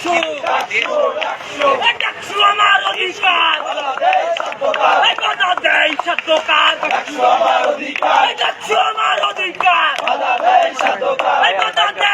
ডাকছো ডাকছো আমার অধিকার। কথা দেয় সত্যকার ডাকছো আমার অধিকার। কথা দেয়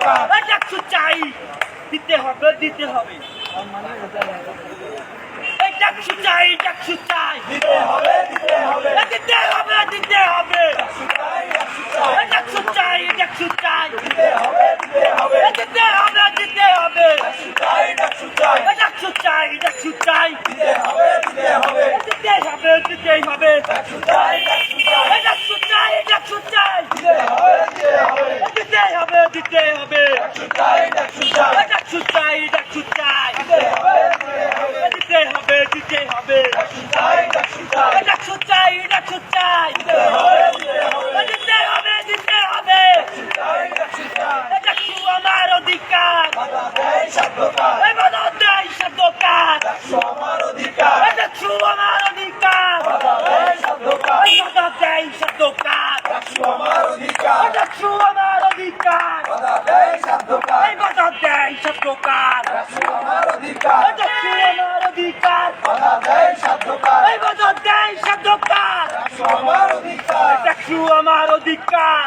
ডাকছো চাই। দিতে হবে দিতে হবে। ডাকছো চাই ডাকছো চাই। দিতে হবে দিতে হবে। দিতে হবে দিতে হবে চাই ডাকশো চাই এই ডাকছো চাই ডাকছো চাই দিতে হবে দিতে হবে এই দিতে হবে দিতে হবে চাই ডাকশো চাই এই ডাকছো চাই ডাকছো চাই দিতে হবে দিতে হবে এই দিতে হবে দিতে হবে ডাকশো চাই ডাকশো চাই এই ডাকছো চাই ডাকছো চাই দিতে হবে দিতে হবে এই দিতে হবে দিতে হবে ডাকশো চাই ডাকশো চাই এই ডাকছো চাই ডাকছো চাই দিতে হবে দিতে হবে এই দিতে হবে দিতে হবে ডাকশো চাই ডাকশো চাই এই ডাকছো চাই ডাকছো চাই দিতে হবে দিতে হবে এই দিতে হবে দিতে হবে চাই ডাকশো চাই এই ডাকছো আমার অধিকার বাংলাদেশ সভ্যতা এই মদত দেয় ডাকশো আমার অধিকার। ডাকছো আমার অধিকার। ডাকশো আমার অধিকার। ডাকছো আমার অধিকার সত্যকার ডাকশো আমার অধিকার। ডাকছো আমার অধিকার। সত্যকার ডাকশো আমার অধিকার। ডাকছো আমার অধিকার।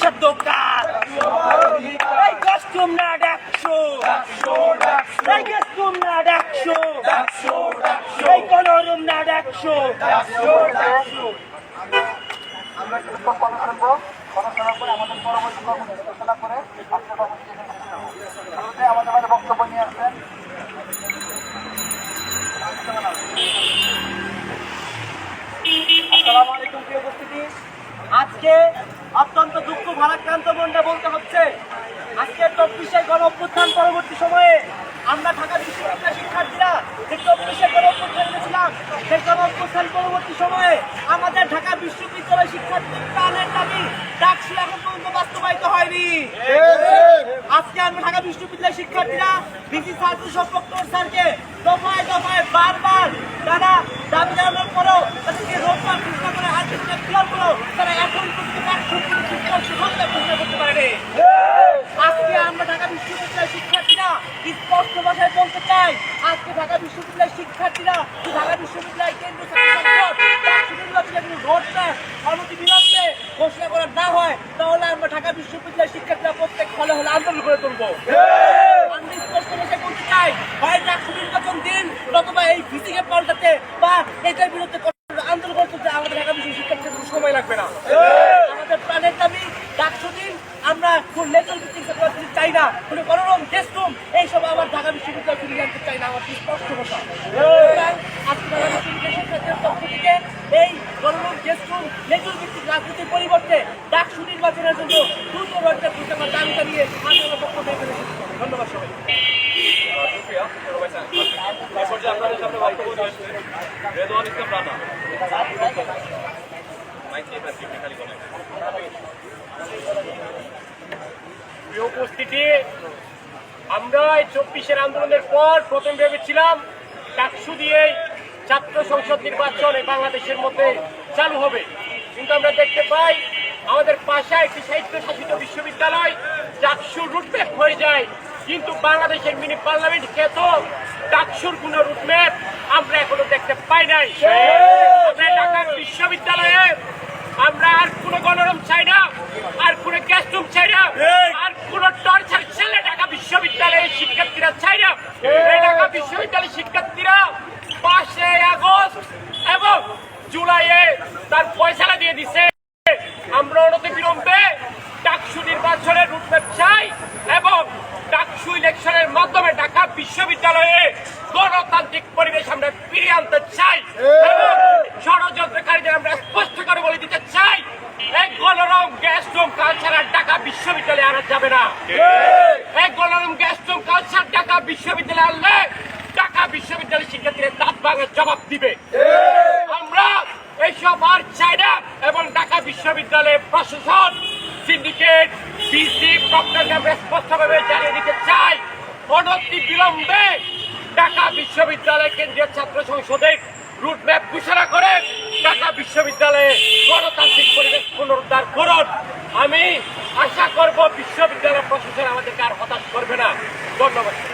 সত্যকার ডাকশো আমার অধিকার এই গাছ তোমরা ডাকছো ডাকশো ডাকশো এই গাছ তোমরা ডাকছো ডাকশো ডাকশো এই কলরম না ডাকছো ডাকশো ডাকশো আমরা আমাদের পরবর্তী করে। শুরুতে আমাদের বক্তব্য নিয়ে উপস্থিতি আজকে অত্যন্ত দুঃখ, ভারাক্রান্ত মনটা বলতে হচ্ছে আজকে চব্বিশে গণ অভ্যুত্থান পরবর্তী সময়ে আমরা ঢাকা বিশ্ববিদ্যালয়ের শিক্ষার্থীরা যে চব্বিশে গণ অভ্যুত্থান এনেছিলাম সেই গণ অভ্যুত্থান পরবর্তী সময়ে আমাদের ঢাকা বিশ্ববিদ্যালয় শিক্ষার্থীদের প্রাণের দাবি ডাকসু এখন পর্যন্ত বাস্তবায়িত হয়নি আজকে আমরা ঢাকা বিশ্ববিদ্যালয়ের শিক্ষার্থীরা বিসি ছাত্র সম্পর্ক স্যারকে। দফায় দফায় বারবার তারা দাবি জানানোর পরেও তাদেরকে রোববার ঘোষণা করে আর্টিস্টকে ক্লিয়ার করেও তারা এখন আজকে ঢাকা বিশ্ববিদ্যালয়ের শিক্ষার্থীরা স্পষ্ট ভাষায় বলতে চাই, আজকে ঢাকা বিশ্ববিদ্যালয়ের শিক্ষার্থীরা, ঢাকা বিশ্ববিদ্যালয় কেন্দ্র নির্বাচনে কোনো রোড ম্যাপ অনতি বিলম্বে ঘোষণা করা না হয় তাহলে আমরা ঢাকা বিশ্ববিদ্যালয়ের শিক্ষার্থীরা প্রত্যেক ফলে হলে আন্দোলন করে তুলবো আমরা স্পষ্ট ভাষায় বলতে চাই হয় ডাকসু নির্বাচন দিন নতুবা এই ভিসিকে পাল্টাতে বা এটার বিরুদ্ধে আন্দোলন করতে আমাদের আগামী শিক্ষার্থীদের সময় লাগবে না। আমাদের প্রাণের দাবি ডাকসু দিন আমরা লেটার ভিত্তিক চাই না। কোনো গণরম, দেশরুম, এইসব আমার ঢাকা বিশ্ববিদ্যালয় ফিরিয়ে আনতে চাই না। আমার স্পষ্ট কথা। পক্ষ আমার এখানে ধন্যবাদ রেদওয়ান ইসলাম রানা মাইক খালি বলেন। প্রিয় উপস্থিতি। আমরা এই চব্বিশের আন্দোলনের পর প্রথম ভেবেছিলাম ডাকসু দিয়েই ছাত্র সংসদ নির্বাচন এই বাংলাদেশের মধ্যে চালু হবে। কিন্তু আমরা দেখতে পাই আমাদের পাশে একটি সাহিত্য শাসিত বিশ্ববিদ্যালয় ডাকসুর রুটম্যাপ হয়ে যায়। কিন্তু বাংলাদেশের মিনি পার্লামেন্ট খ্যাত ডাকসুর কোনো রুটম্যাপ আমরা এখনও দেখতে পাই নাই। ঢাকা বিশ্ববিদ্যালয়ে আমরা আর কোনো গণরম চাই না আর কোনো গেস্ট রুম চাই না আর কোনো টর্চার ছেলে ঢাকা বিশ্ববিদ্যালয়ের শিক্ষার্থীরা চাই না এই ঢাকা বিশ্ববিদ্যালয়ের শিক্ষার্থীরা পাঁচে আগস্ট এবং জুলাইয়ে তার পয়সাটা দিয়ে দিছে আমরা অনতি বিলম্বে ডাকসু নির্বাচনের রুটম্যাপ চাই এবং ডাকসু ইলেকশনের মাধ্যমে ঢাকা বিশ্ববিদ্যালয়ে গণতান্ত্রিক পরিবেশ আমরা ফিরিয়ে আনতে চাই এবং ষড়যন্ত্রকারীদের আমরা স্পষ্ট করে বলে দিতে চাই এই ঢাকা বিশ্ববিদ্যালয়ে আনা যাবে না। এই গণরম গ্যাস কালচার ঢাকা বিশ্ববিদ্যালয়ে আনলে ঢাকা বিশ্ববিদ্যালয়ের শিক্ষার্থীরা দাঁত ভাঙার জবাব দিবে। আমরা এইসব আর চাই না এবং ঢাকা বিশ্ববিদ্যালয়ের প্রশাসন সিন্ডিকেট বিসি প্রক্টরকে স্পষ্টভাবে জানিয়ে দিতে চাই অনতি বিলম্বে ঢাকা বিশ্ববিদ্যালয় কেন্দ্রীয় ছাত্র সংসদের রুটম্যাপ ঘোষণা করে ঢাকা বিশ্ববিদ্যালয়ে গণতান্ত্রিক পরিবেশ পুনরুদ্ধার করুন। আমি আশা করব বিশ্ববিদ্যালয় প্রশাসন আমাদেরকে আর হতাশ করবে না। ধন্যবাদ।